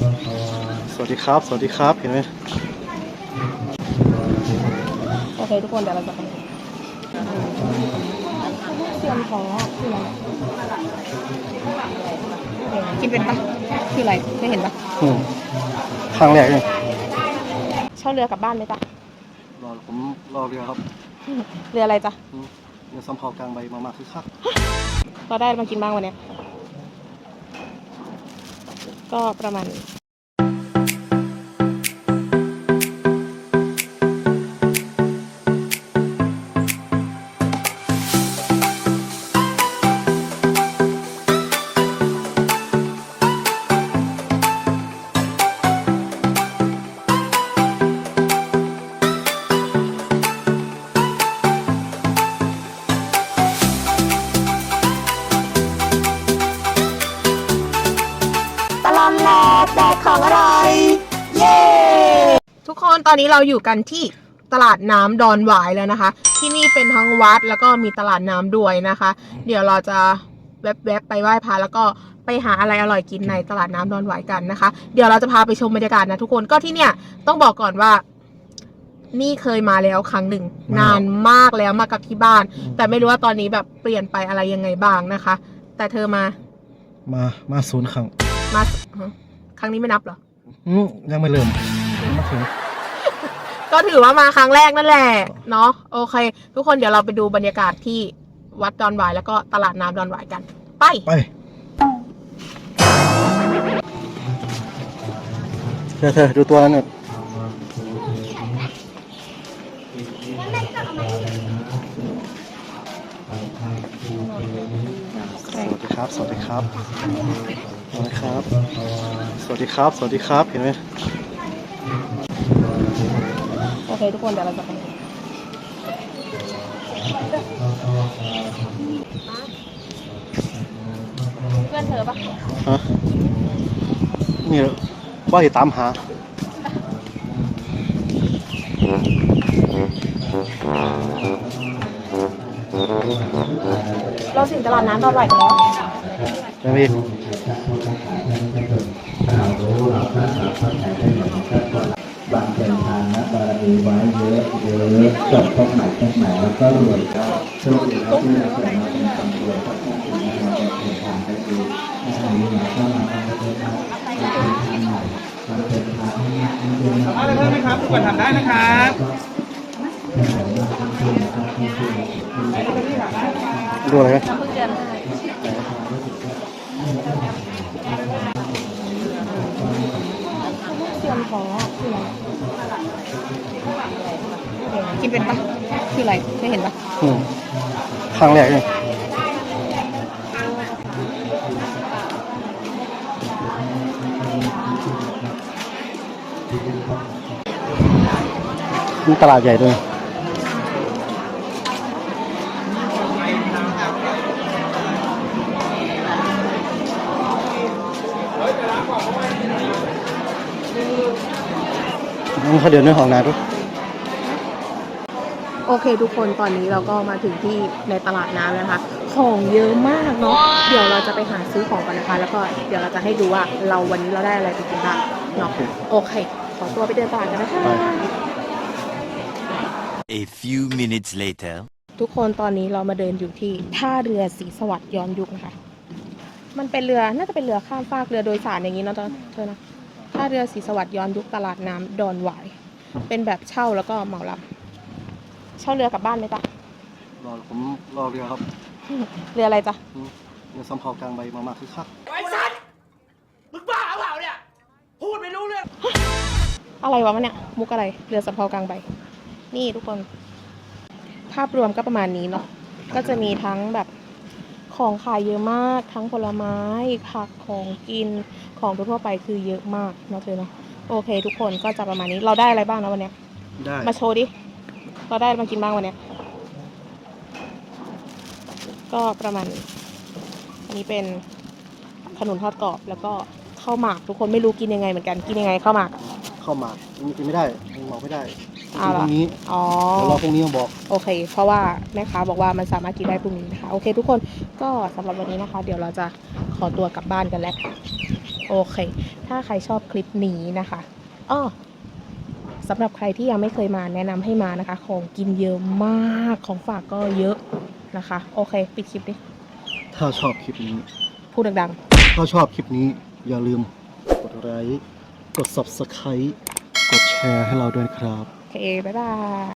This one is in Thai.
สวัสดีครับ สวัสดีครับ เห็นไหมโอเคทุกคนเดี๋ยวเราจะไปเสียมท้อคืออะไรกินเป็นปะคืออะไรไม่เห็นปะอืมครั้งแรกเนี่ยเช่าเรือกลับบ้านไหมจ๊ะรอผมรอเรือครับ เรืออะไรจ๊ะอืมเรือสำเภากลางใบมามาคือคักเราได้มากินบ้างวันเนี้ย ก็ประมาณนี้ อดแลแดกของอร่อย เย้ ทุกคนตอนนี้เราอยู่กันที่ตลาดน้ำดอนหวายแล้วนะคะ ที่นี่เป็นทั้งวัดแล้วก็มีตลาดน้ำด้วยนะคะ เดี๋ยวเราจะแวบๆไปไหว้พระแล้วก็ไปหาอะไรอร่อยกินในตลาดน้ำดอนหวายกันนะคะ เดี๋ยวเราจะพาไปชมบรรยากาศนะทุกคนก็ที่เนี่ยต้องบอกก่อนว่า นี่เคยมาแล้วครั้งหนึ่ง นานมากแล้วมากับที่บ้าน แต่ไม่รู้ว่าตอนนี้แบบเปลี่ยนไปอะไรยังไงบ้างนะคะ แต่เธอมามา มาศูนย์ครั้งมา ครั้งนี้ไม่นับเหรออืมยังไม่เริ่มมาถึงก็ถือว่ามาครั้งแรกนั่นแหละเนาะโอเค ทุกคนเดี๋ยวเราไปดูบรรยากาศที่วัดดอนหวายแล้วก็ตลาดน้ำดอนหวายกัน ไป ไปเธอเธอดูตัวนั้นเนี่ยสวัสดีครับ สวัสดีครับ สวัสดีครับ สวัสดีครับ สวัสดีครับ เห็นไหมโอเคทุกคนเดี๋ยวเราจะไปเพื่อนเธอปะฮะนี่ว่าจะตามหาเราถึงตลาดน้ำดอนหวายกันแล้วยังไม่บ ไว้เยอะเยอะจบตรงไหนตรงไหนแล้วก็รวยก็โชคดีแล้วที่เราเกิดมาเป็นคนรวยก็ต้องถึงเราจะเป็นทางไปดีถ้าทางนี้เราก็มาทำเป็นทางเป็นทางใหม่มาเป็นทางที่ไม่เป็นทางเอาเลยเพิ่มไหมครับทุกคนทำได้นะครับดูอะไรไห มเพิ่งเดือนเสียมท้อคืออะไรกินเป็นปะคืออะไรไม่เห็นปะอืมครั้งแรกเนี่ยมีตลาดใหญ่ด้วย นี่เขาเดินด้วยของนาด้วยโอเคทุกคนตอนนี้เราก็มาถึงที่ในตลาดน้ำแล้วนะคะ ของเยอะมากเนาะเดี๋ยวเราจะไปหาซื้อของกันนะคะ แล้วก็เดี๋ยวเราจะให้ดูว่าเราวันนี้เราได้อะไรไปกินบ้างเนาะโอเค ขอตัวไปเดินตลาดกันนะคะไป A few minutes later. ทุกคนตอนนี้เรามาเดินอยู่ที่ท่าเรือศรีสวัสดิ์ย้อนยุคนะคะ มันเป็นเรือน่าจะเป็นเรือข้ามฟากเรือโดยสารอย่างนี้เนาะเธอนะ ท่าเรือศรีสวัสดิ์ย้อนยุคตลาดน้ำดอนหวาย เป็นแบบเช่าแล้วก็เหมาลำเช่าเรือกลับบ้านไหมจ๊ะรอผมรอเรือครับเรืออะไรจ๊ะอืมเรือสำเภากลางใบมามาคือคักไอ้สัตว์มึงบ้าเปล่าเนี่ยพูดไม่รู้เรื่องอะไรวะมันเนี่ยมุกอะไรเรือสำเภากลางใบ นี่ทุกคน ภาพรวมก็ประมาณนี้เนาะก็จะมีทั้งแบบ ของขายเยอะมาก ทั้งผลไม้ ผัก ของกิน ของทั่วๆไปคือเยอะมากเนาะเธอเนาะ โอเค ทุกคนก็จะประมาณนี้ เราได้อะไรบ้างนะวันเนี้ย ได้ มาโชว์ดิ เราได้มากินบ้างวันเนี้ย ก็ประมาณนี้อันนี้เป็นขนุนทอดกรอบแล้วก็ข้าวหมาก ทุกคนไม่รู้กินยังไงเหมือนกัน กินยังไงข้าวหมากอะเข้ามามันกินไม่ได้มันเหมาไม่ได้ อ้าวพเหรอรุ่งนี้อ๋อ เดี๋ยวรอพรุ่งนี้มาบอก โอเค เพราะว่าแม่ค้าบอกว่ามันสามารถกินได้พรุ่งนี้นะคะ โอเค ทุกคน ก็สำหรับวันนี้นะคะ เดี๋ยวเราจะขอตัวกลับบ้านกันแล้ว โอเค ถ้าใครชอบคลิปนี้นะคะอ้อสำหรับใครที่ยังไม่เคยมาแนะนำให้มานะคะ ของกินเยอะมาก ของฝากก็เยอะนะคะ โอเค ปิดคลิปดิ ถ้าชอบคลิปนี้ พูดดังถ้าชอบคลิปนี้อย่าลืมกดไลค์ กด subscribe กดแชร์ให้เราด้วยนะครับ ๆโ